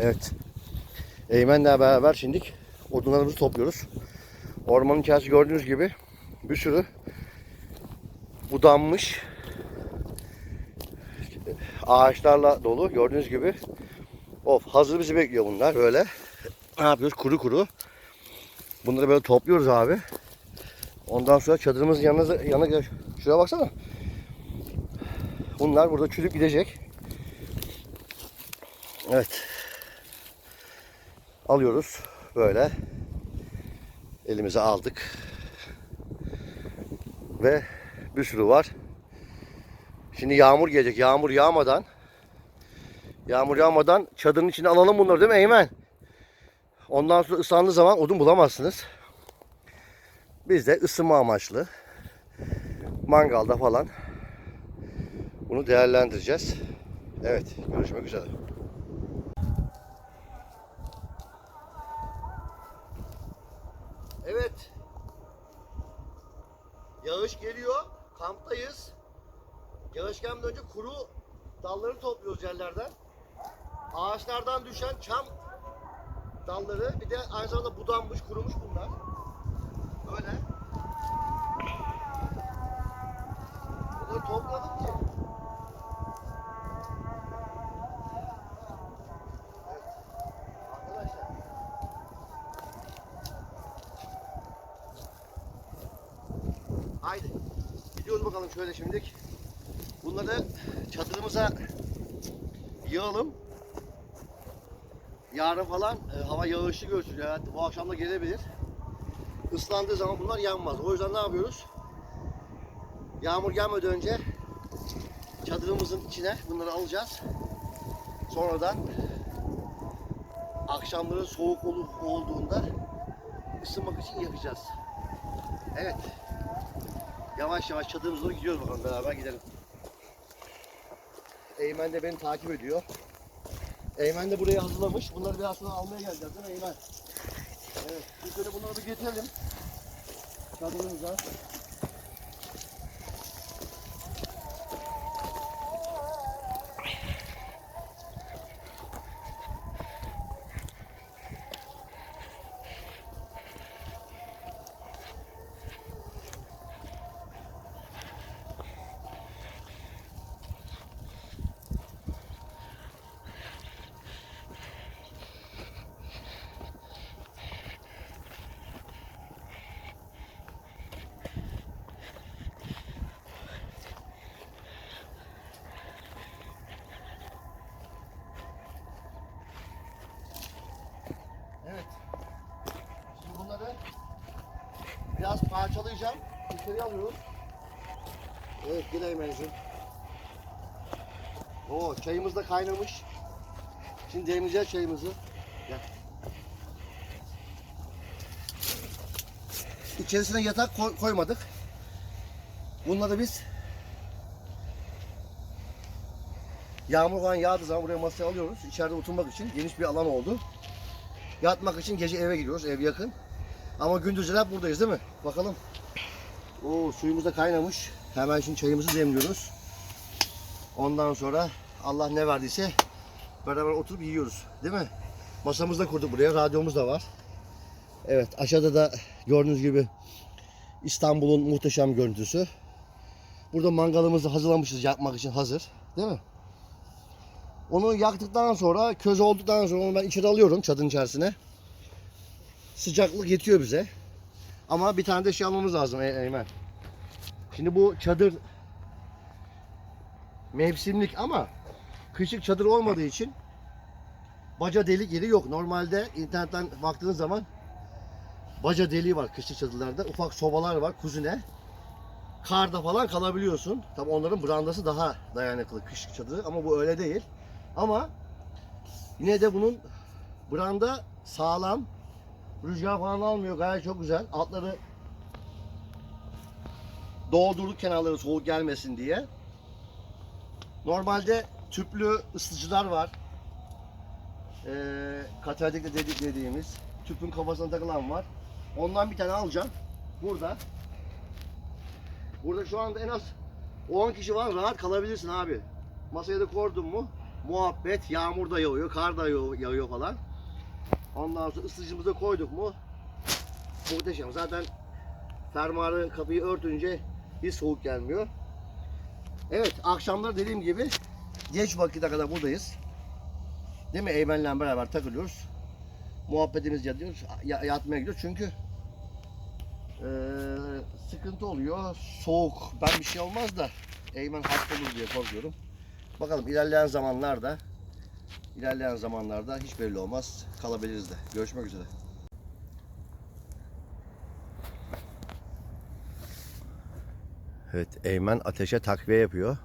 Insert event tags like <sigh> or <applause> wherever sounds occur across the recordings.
Evet. Eymen'le beraber şimdik odunlarımızı topluyoruz. Ormanın içerisi gördüğünüz gibi bir sürü budanmış ağaçlarla dolu gördüğünüz gibi. Of hazır bizi bekliyor bunlar böyle. Ne yapıyoruz? Kuru kuru. Bunları böyle topluyoruz abi. Ondan sonra çadırımızın yanına, yanına şuraya baksana. Bunlar burada çürüp gidecek. Evet. Alıyoruz böyle. Elimize aldık. Ve bir sürü var. Şimdi yağmur gelecek. Yağmur yağmadan yağmur yağmadan çadırın içine alalım bunları değil mi Eymen? Ondan sonra ıslandığı zaman odun bulamazsınız. Biz de ısınma amaçlı mangalda falan bunu değerlendireceğiz. Evet, görüşmek üzere. Evet. Yağış geliyor. Kamptayız. Yağış gelmeden önce kuru dalları topluyoruz yerlerden. Ağaçlardan düşen çam dalları bir de aynı zamanda budanmış, kurumuş bunlar. Böyle. Bunları topladık ki Evet. Arkadaşlar. Haydi. Gidiyoruz bakalım şöyle şimdilik. Bunları çadırımıza yığalım. Yarın falan e, hava yağışlı gösteriyor. Yani bu akşam da gelebilir. Islandığı zaman bunlar yanmaz. O yüzden ne yapıyoruz? Yağmur gelmeden önce çadırımızın içine bunları alacağız. Sonradan akşamları soğuk olduğunda ısınmak için yakacağız. Evet. Yavaş yavaş çadırımıza doğru gidiyoruz bakalım beraber gidelim. Eymen de beni takip ediyor. Eymen de burayı hazırlamış. Bunları biraz sonra almaya geleceğiz değil mi Eymen? Evet. Biz böyle bunları bir getirelim. Çadırımıza. Evet. Şimdi bunları biraz parçalayacağım. İçeri alıyoruz. Evet yine Eymen'cim. Oo çayımız da kaynamış. Şimdi demleyeceğiz çayımızı. Gel. İçerisine yatak koy- koymadık. Bunları biz yağmur falan yağdığı zaman buraya masaya alıyoruz. İçeride oturmak için geniş bir alan oldu. Yatmak için gece eve gidiyoruz. Ev yakın. Ama gündüzler buradayız değil mi? Bakalım. Oo suyumuz da kaynamış. Hemen şimdi çayımızı demliyoruz. Ondan sonra Allah ne verdiyse beraber oturup yiyoruz. Değil mi? Masamızı da kurduk buraya. Radyomuz da var. Evet aşağıda da gördüğünüz gibi İstanbul'un muhteşem görüntüsü. Burada mangalımızı hazırlamışız yapmak için hazır. Değil mi? Onu yaktıktan sonra, köz olduktan sonra onu ben içeri alıyorum çadırın içerisine. Sıcaklık yetiyor bize. Ama bir tane de şey almamız lazım E- Eymen. Şimdi bu çadır mevsimlik ama kışlık çadır olmadığı için baca delik yeri yok. Normalde internetten baktığınız zaman baca deliği var kışlık çadırlarda. Ufak sobalar var kuzine. Karda falan kalabiliyorsun. Tabi onların brandası daha dayanıklı kışlık çadırı ama bu öyle değil. Ama yine de bunun branda sağlam. Rüzgar falan almıyor. Gayet çok güzel. Altları doldurduk kenarları soğuk gelmesin diye. Normalde tüplü ısıtıcılar var. Ee, katalitikle dedik dediğimiz. Tüpün kafasına takılan var. Ondan bir tane alacağım. Burada. Burada şu anda en az 10 kişi var. Rahat kalabilirsin abi. Masaya da koydun mu? muhabbet, yağmur da yağıyor, kar da yağıyor falan. Ondan sonra ısıtıcımızı koyduk mu muhteşem. Zaten fermuarı kapıyı örtünce hiç soğuk gelmiyor. Evet akşamları dediğim gibi geç vakite kadar buradayız. Değil mi? Eymen'le beraber takılıyoruz. Muhabbetimizi yapıyoruz. Ya- yatmaya gidiyoruz çünkü eee, sıkıntı oluyor. Soğuk. Ben bir şey olmaz da Eymen hasta olur diye korkuyorum. Bakalım ilerleyen zamanlarda ilerleyen zamanlarda hiç belli olmaz. Kalabiliriz de. Görüşmek üzere. Evet, Eymen ateşe takviye yapıyor.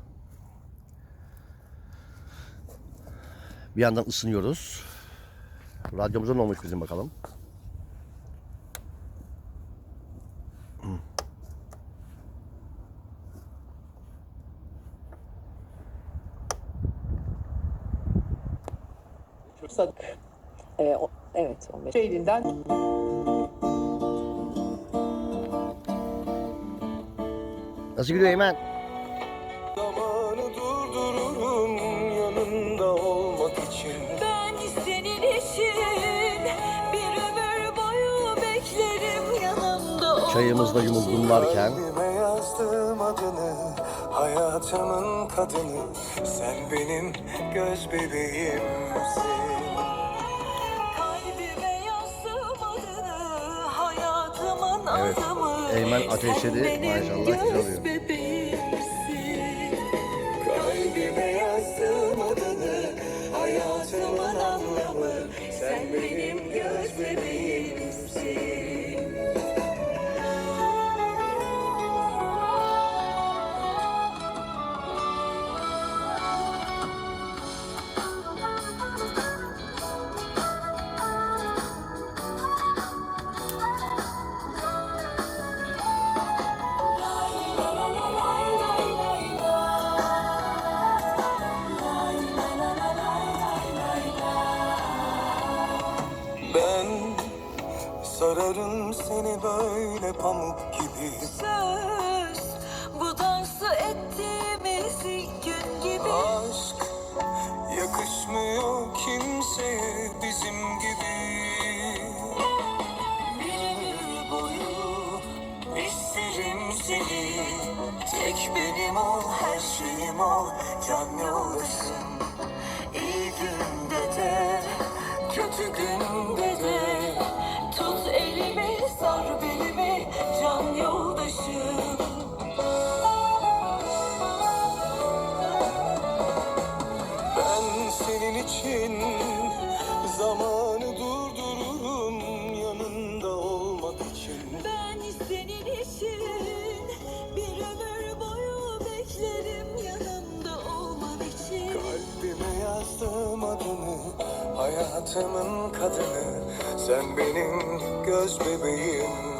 Bir yandan ısınıyoruz. Radyomuzda ne olmuş bizim bakalım. Evet 15 Eylül'den Nasıl gidiyor Eymen? Zamanı durdururum yanında olmak için. Ben senin için bir ömür boyu beklerim yanımda ol. Çayımızda yumulgunlarken Kalbime yazdım adını Hayatımın kadını Sen benim göz bebeğimsin Evet. Eymen ateşledi. Maşallah güzel oluyor. Hayatımın kadını. Sen benim göz bebeğimsin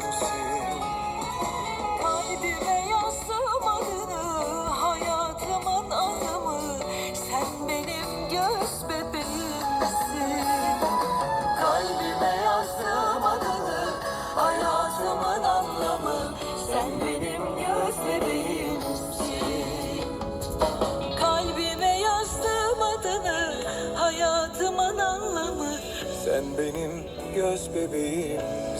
göz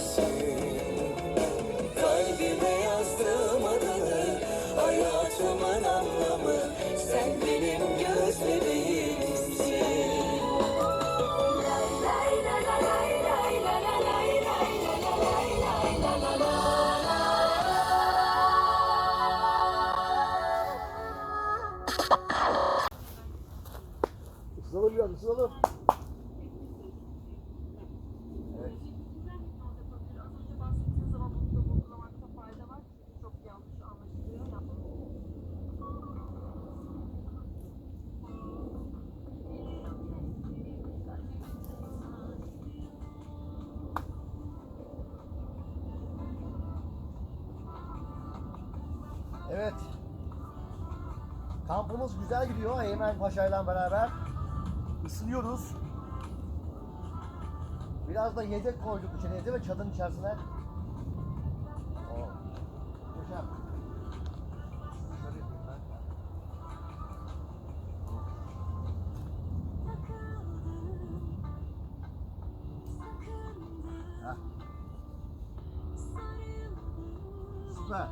Kampımız güzel gidiyor Eymen Paşa ile beraber. ısınıyoruz. Biraz da yedek koyduk içeriye değil mi? Çadın içerisine. Oh. Hocam. Süper.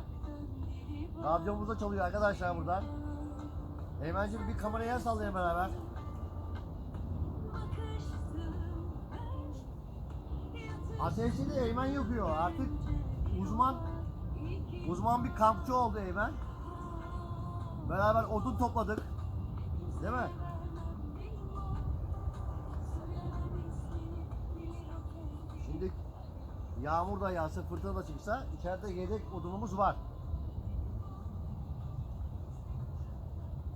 Radyomuzda çalıyor arkadaşlar buradan. Eymen'cim bir kameraya sallayın beraber. Ateşi de Eymen yapıyor. Artık uzman uzman bir kampçı oldu Eymen. Beraber odun topladık. Değil mi? Şimdi yağmur da yağsa, fırtına da çıksa içeride yedek odunumuz var.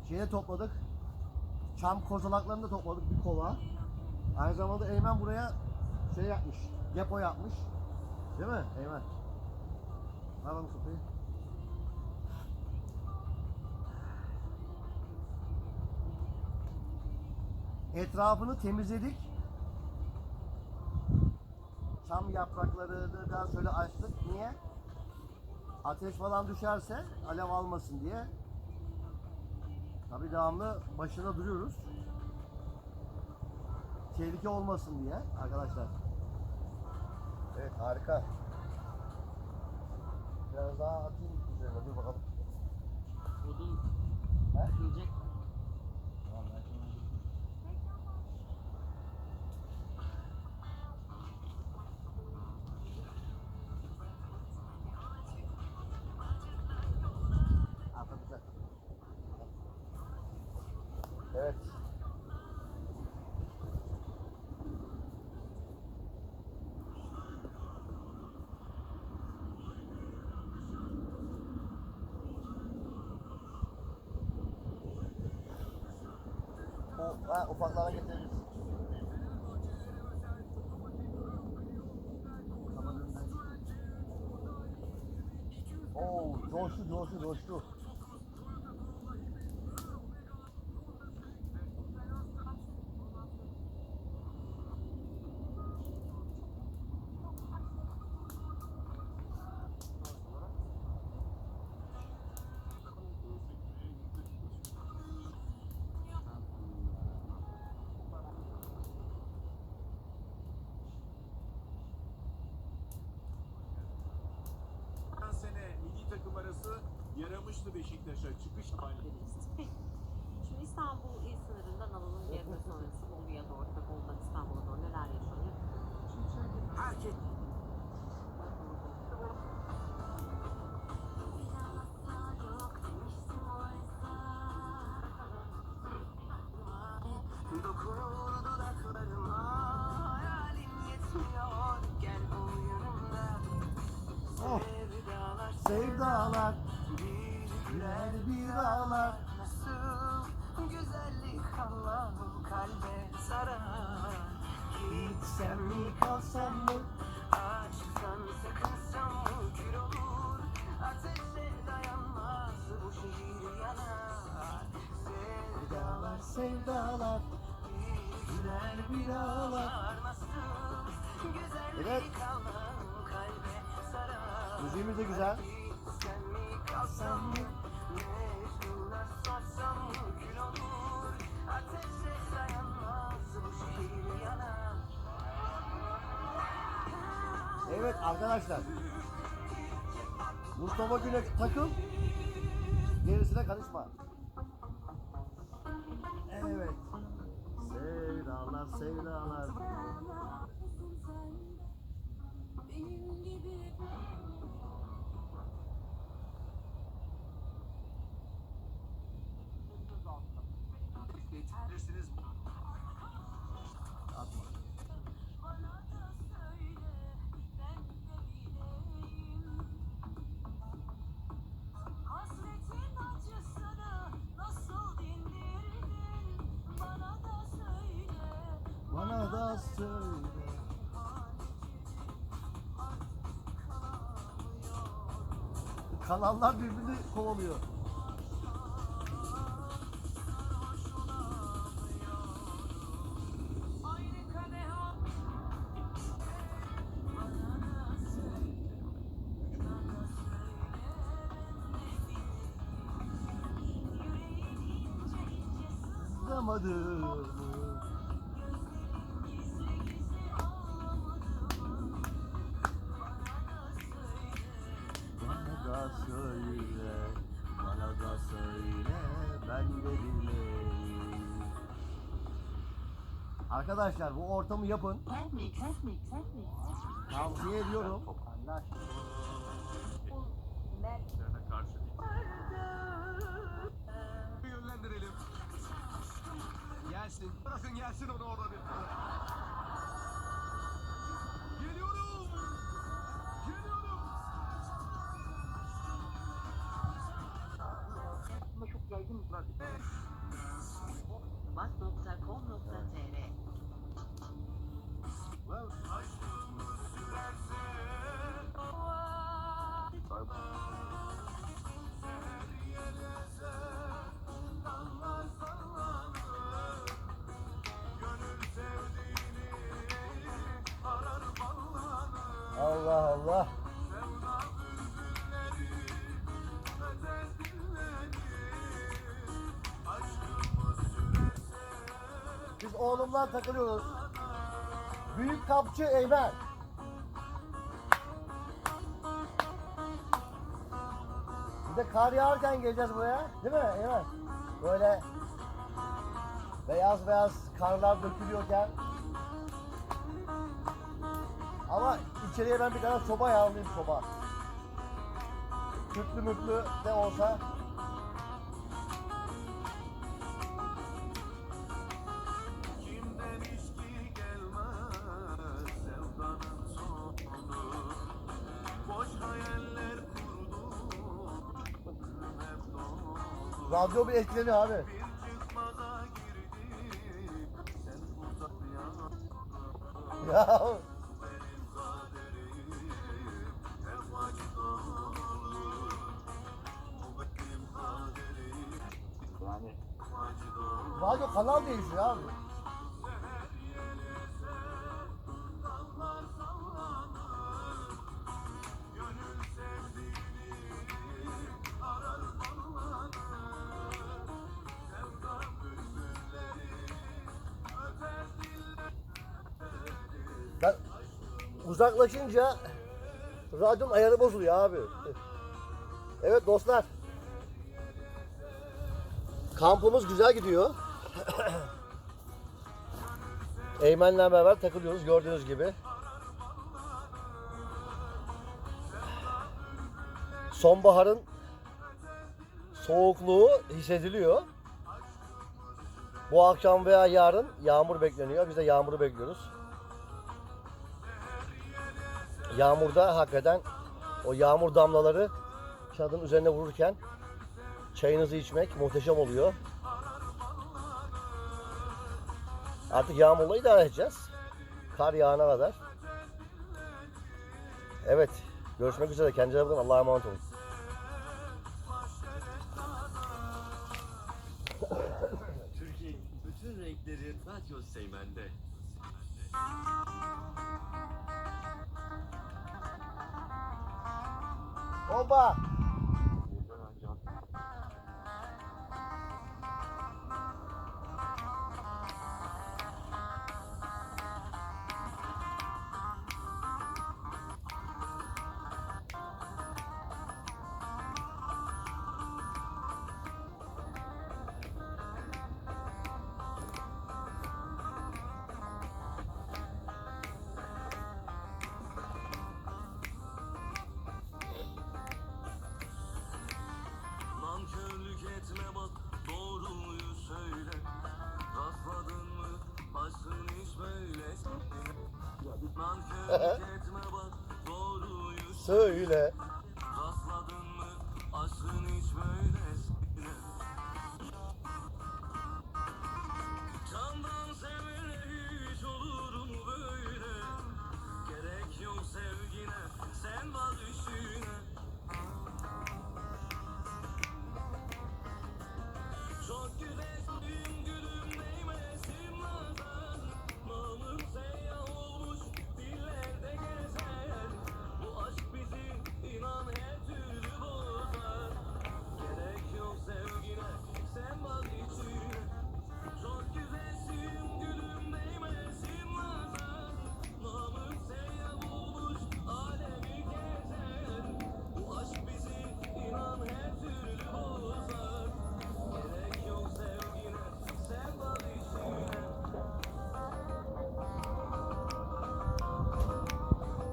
Şeyde topladık. Çam kozalaklarını da topladık bir kova. Aynı zamanda Eymen buraya şey yapmış, depo yapmış. Değil mi Eymen? Bana sopayı. Etrafını temizledik. Çam yapraklarını da şöyle açtık. Niye? Ateş falan düşerse alev almasın diye. Tabii devamlı başında duruyoruz. Tehlike olmasın diye arkadaşlar. Evet harika. Biraz daha atayım üzerine dur bakalım. Odun He? yiyecek. Tamam, ben şimdi- Arka güzel. Evet. O, ha, ufaklara getiririz. Oo, coştu, coştu, coştu. Sevdalar sevdalar, bir ağlar. Nasıl güzellik Allah'ım kalbe sarar Gitsem mi kalsam mı? Aşktan sakınsam mı kül olur Ateşe dayanmaz bu şehir yanar Sevdalar, sevdalar, güler bir ağlar. Evet. Müziğimiz de güzel. Sorsam olur? Ateşe dayanmaz bu şehir yanar. Evet arkadaşlar. Mustafa Güne takıl. Gerisine karışma. Evet. Sevdalar, sevdalar. Benim gibi Kanallar birbirini kovalıyor. Aynı Arkadaşlar bu ortamı yapın. Tavsiye ediyorum. Yönlendirelim. Gelsin. Bırakın gelsin onu orada bir. Geliyorum. Geliyorum. Ama çok yaygın. Bak.com.tr Oğlumla takılıyoruz. Büyük kapçı Eymen. Bir de kar yağarken geleceğiz buraya. Değil mi Eymen? Böyle beyaz beyaz karlar dökülüyorken. Ama içeriye ben bir tane soba yağlayayım soba. Kütlü mütlü de olsa. Hep acı dolu Bu benim kaderim Yani. Radyo kanal değişiyor abi. Uzaklaşınca radyonun ayarı bozuluyor abi. Evet dostlar. Kampımız güzel gidiyor. <coughs> Eymen'le beraber takılıyoruz gördüğünüz gibi. Sonbaharın soğukluğu hissediliyor. Bu akşam veya yarın yağmur bekleniyor. Biz de yağmuru bekliyoruz. Yağmurda hakikaten o yağmur damlaları çadırın üzerine vururken çayınızı içmek muhteşem oluyor. Artık yağmurla idare edeceğiz. Kar yağana kadar. Evet. Görüşmek üzere. Kendinize bakın. Allah'a emanet olun. Türkiye'nin bütün renkleri Radyo Seymen'de. Oba! Söyle.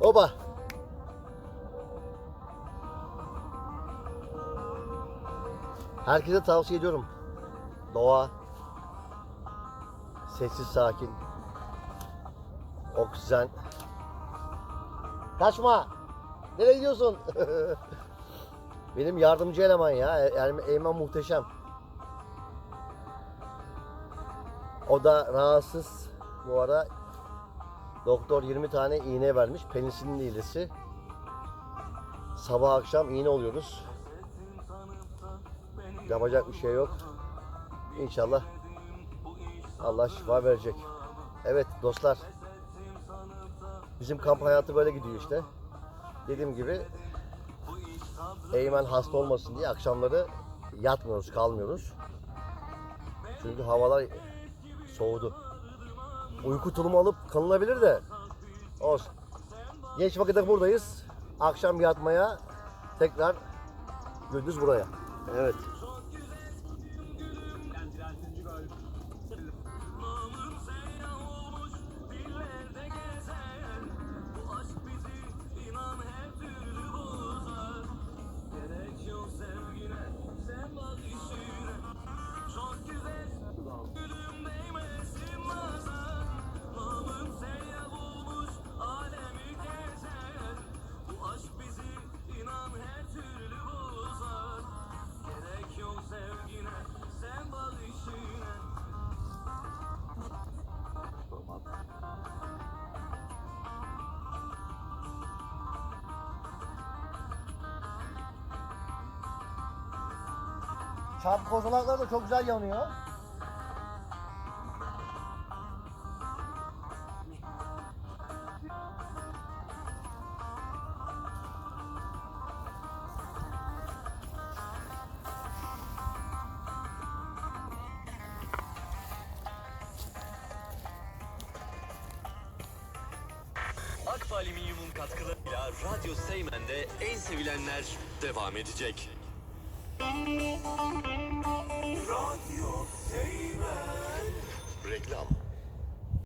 Oba. Herkese tavsiye ediyorum. Doğa. Sessiz sakin. Oksijen. Kaçma. Nereye gidiyorsun? <laughs> Benim yardımcı eleman ya. Yani Eymen muhteşem. O da rahatsız. Bu ara doktor 20 tane iğne vermiş. Penisilin iğnesi. Sabah akşam iğne oluyoruz. Yapacak bir şey yok. İnşallah Allah şifa verecek. Evet dostlar. Bizim kamp hayatı böyle gidiyor işte. Dediğim gibi Eymen hasta olmasın diye akşamları yatmıyoruz, kalmıyoruz. Çünkü havalar soğudu. Uyku tulumu alıp kalınabilir de olsun. Geç vakitte buradayız. Akşam yatmaya tekrar gündüz buraya. Evet. Çarpı kozalaklar da çok güzel yanıyor.